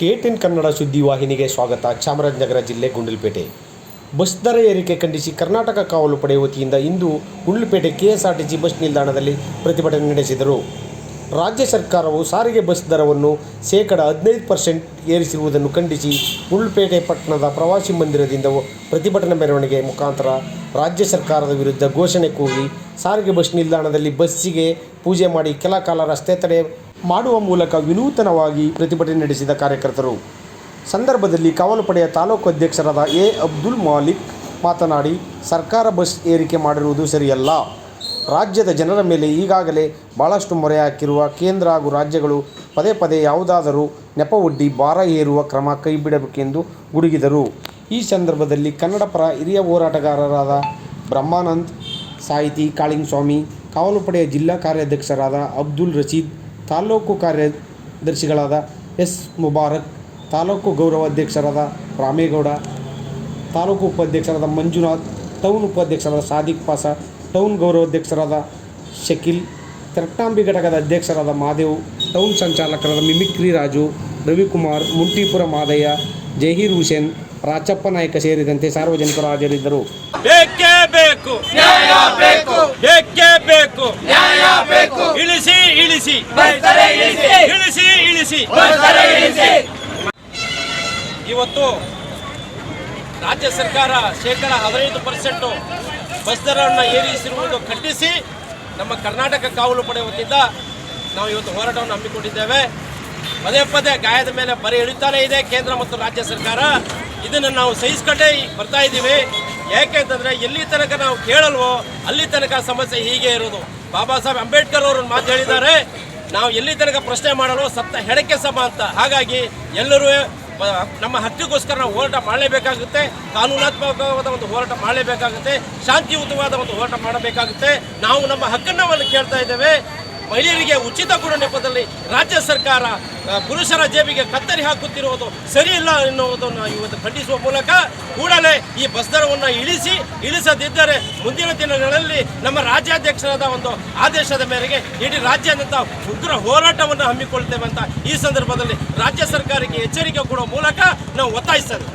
ಕೆಟಿಎನ್ ಕನ್ನಡ ಸುದ್ದಿ ವಾಹಿನಿಗೆ ಸ್ವಾಗತ. ಚಾಮರಾಜನಗರ ಜಿಲ್ಲೆ ಗುಂಡಲ್ಪೇಟೆ. ಬಸ್ ದರ ಏರಿಕೆ ಖಂಡಿಸಿ ಕರ್ನಾಟಕ ಕಾವಲು ಪಡೆ ವತಿಯಿಂದ ಇಂದು ಗುಂಡ್ಲುಪೇಟೆ ಕೆಎಸ್ಆರ್ಟಿಸಿ ಬಸ್ ನಿಲ್ದಾಣದಲ್ಲಿ ಪ್ರತಿಭಟನೆ ನಡೆಸಿದರು. ರಾಜ್ಯ ಸರ್ಕಾರವು ಸಾರಿಗೆ ಬಸ್ ದರವನ್ನು ಶೇಕಡ ಹದಿನೈದು ಪರ್ಸೆಂಟ್ ಏರಿಸಿರುವುದನ್ನು ಖಂಡಿಸಿ ಗುಂಡ್ಲುಪೇಟೆ ಪಟ್ಟಣದ ಪ್ರವಾಸಿ ಮಂದಿರದಿಂದ ಪ್ರತಿಭಟನಾ ಮೆರವಣಿಗೆ ಮುಖಾಂತರ ರಾಜ್ಯ ಸರ್ಕಾರದ ವಿರುದ್ಧ ಘೋಷಣೆ ಕೂಗಿ ಸಾರಿಗೆ ಬಸ್ ನಿಲ್ದಾಣದಲ್ಲಿ ಬಸ್ಸಿಗೆ ಪೂಜೆ ಮಾಡಿ ಕೆಲ ಕಾಲ ರಸ್ತೆ ತಡೆ ಮಾಡುವ ಮೂಲಕ ವಿನೂತನವಾಗಿ ಪ್ರತಿಭಟನೆ ನಡೆಸಿದ ಕಾರ್ಯಕರ್ತರು. ಸಂದರ್ಭದಲ್ಲಿ ಕಾವಲು ಪಡೆಯ ತಾಲೂಕು ಅಧ್ಯಕ್ಷರಾದ ಎ. ಅಬ್ದುಲ್ ಮಾಲಿಕ್ ಮಾತನಾಡಿ, ಸರ್ಕಾರ ಬಸ್ ಏರಿಕೆ ಮಾಡಿರುವುದು ಸರಿಯಲ್ಲ. ರಾಜ್ಯದ ಜನರ ಮೇಲೆ ಈಗಾಗಲೇ ಭಾಳಷ್ಟು ಮೊರೆ ಹಾಕಿರುವ ಕೇಂದ್ರ ಹಾಗೂ ರಾಜ್ಯಗಳು ಪದೇ ಪದೇ ಯಾವುದಾದರೂ ನೆಪವೊಡ್ಡಿ ಭಾರ ಏರುವ ಕ್ರಮ ಕೈಬಿಡಬೇಕೆಂದು ಗುಡುಗಿದರು. ಈ ಸಂದರ್ಭದಲ್ಲಿ ಕನ್ನಡ ಪರ ಹಿರಿಯ ಹೋರಾಟಗಾರರಾದ ಬ್ರಹ್ಮಾನಂದ್, ಸಾಹಿತಿ ಕಾಳಿಂಗಸ್ವಾಮಿ ಕಾವಲು ಪಡೆಯ ಜಿಲ್ಲಾ ಕಾರ್ಯಾಧ್ಯಕ್ಷರಾದ ಅಬ್ದುಲ್ ರಶೀದ್ ತಾಲೂಕು ಕಾರ್ಯದರ್ಶಿಗಳಾದ ಎಸ್ ಮುಬಾರಕ್ ತಾಲೂಕು ಗೌರವಾಧ್ಯಕ್ಷರಾದ ರಾಮೇಗೌಡ ತಾಲೂಕು ಉಪಾಧ್ಯಕ್ಷರಾದ ಮಂಜುನಾಥ್ ಟೌನ್ ಉಪಾಧ್ಯಕ್ಷರಾದ ಸಾದಿಕ್ ಪಾಸ ಟೌನ್ ಗೌರವಾಧ್ಯಕ್ಷರಾದ ಶಕೀಲ್ ತೆರಟ್ಟಾಂಬಿ ಘಟಕದ ಅಧ್ಯಕ್ಷರಾದ ಮಾದೇವ್ ಟೌನ್ ಸಂಚಾಲಕರಾದ ಮಿಮಿಕ್ರಿ ರಾಜು ರವಿಕುಮಾರ್ ಮುಂಟಿಪುರ ಮಾದಯ್ಯ ಜಹೀರ್ ಹುಸೇನ್ ರಾಚಪ್ಪ ನಾಯಕ ಸೇರಿದಂತೆ ಸಾರ್ವಜನಿಕರು ಹಾಜರಿದ್ದರು. ಬೇಕೇ ಬೇಕು. ನ್ಯಾಯ ಬೇಕು. ಬೇಕೇ ಬೇಕು. ನ್ಯಾಯ ಬೇಕು. ಇಳಿಸಿ ಇಳಿಸಿ. ಇಳಿಸಿ. ಇಳಿಸಿ ಇವತ್ತು ರಾಜ್ಯ ಸರ್ಕಾರ ಶೇಕಡ ಹದಿನೈದು ಪರ್ಸೆಂಟು ಬಸ್ ದರವನ್ನು ಏರಿಸಿರುವುದು ಖಂಡಿಸಿ ನಮ್ಮ ಕರ್ನಾಟಕ ಕಾವಲು ಪಡೆ ವತಿಯಿಂದ ನಾವು ಇವತ್ತು ಹೋರಾಟವನ್ನು ಹಮ್ಮಿಕೊಂಡಿದ್ದೇವೆ. ಪದೇ ಪದೇ ಗಾಯದ ಮೇಲೆ ಬರೆ ಇಳಿತಾನೇ ಇದೆ ಕೇಂದ್ರ ಮತ್ತು ರಾಜ್ಯ ಸರ್ಕಾರ. ಇದನ್ನು ನಾವು ಸಹಿಸ್ಕೊಂಡೇ ಬರ್ತಾ ಇದ್ದೀವಿ. ಯಾಕೆ ಅಂತಂದರೆ ಎಲ್ಲಿ ತನಕ ನಾವು ಕೇಳಲ್ವೋ ಅಲ್ಲಿ ತನಕ ಸಮಸ್ಯೆ ಹೀಗೆ ಇರೋದು. ಬಾಬಾ ಸಾಹೇಬ್ ಅಂಬೇಡ್ಕರ್ ಅವರು ಮಾತು ಹೇಳಿದ್ದಾರೆ. ನಾವು ಎಲ್ಲಿ ತನಕ ಪ್ರಶ್ನೆ ಮಾಡಲು ಸತ್ತ ಹೆಡಕ್ಕೆ ಸಮ ಅಂತ. ಹಾಗಾಗಿ ಎಲ್ಲರೂ ನಮ್ಮ ಹಕ್ಕಿಗೋಸ್ಕರ ನಾವು ಹೋರಾಟ ಮಾಡಲೇಬೇಕಾಗುತ್ತೆ. ಕಾನೂನಾತ್ಮಕವಾದ ಒಂದು ಹೋರಾಟ ಮಾಡಲೇಬೇಕಾಗುತ್ತೆ. ಶಾಂತಿಯುತವಾದ ಒಂದು ಹೋರಾಟ ಮಾಡಬೇಕಾಗುತ್ತೆ. ನಾವು ನಮ್ಮ ಹಕ್ಕನ್ನು ಕೇಳ್ತಾ ಇದ್ದೇವೆ. ಮಹಿಳೆಯರಿಗೆ ಉಚಿತ ಕೊಡುವ ನೆಪದಲ್ಲಿ ರಾಜ್ಯ ಸರ್ಕಾರ ಪುರುಷರ ಜೇಬಿಗೆ ಕತ್ತರಿ ಹಾಕುತ್ತಿರುವುದು ಸರಿಯಿಲ್ಲ ಎನ್ನುವುದನ್ನು ಇವತ್ತು ಖಂಡಿಸುವ ಮೂಲಕ ಕೂಡಲೇ ಈ ಬಸ್ ದರವನ್ನು ಇಳಿಸಿ, ಇಳಿಸದಿದ್ದರೆ ಮುಂದಿನ ದಿನಗಳಲ್ಲಿ ನಮ್ಮ ರಾಜ್ಯಾಧ್ಯಕ್ಷರಾದ ಒಂದು ಆದೇಶದ ಮೇರೆಗೆ ಇಡೀ ರಾಜ್ಯಾದ್ಯಂತ ಉಗ್ರ ಹೋರಾಟವನ್ನು ಹಮ್ಮಿಕೊಳ್ತೇವೆ ಅಂತ ಈ ಸಂದರ್ಭದಲ್ಲಿ ರಾಜ್ಯ ಸರ್ಕಾರಕ್ಕೆ ಎಚ್ಚರಿಕೆ ಕೊಡುವ ಮೂಲಕ ನಾವು ಒತ್ತಾಯಿಸ್ತೇವೆ.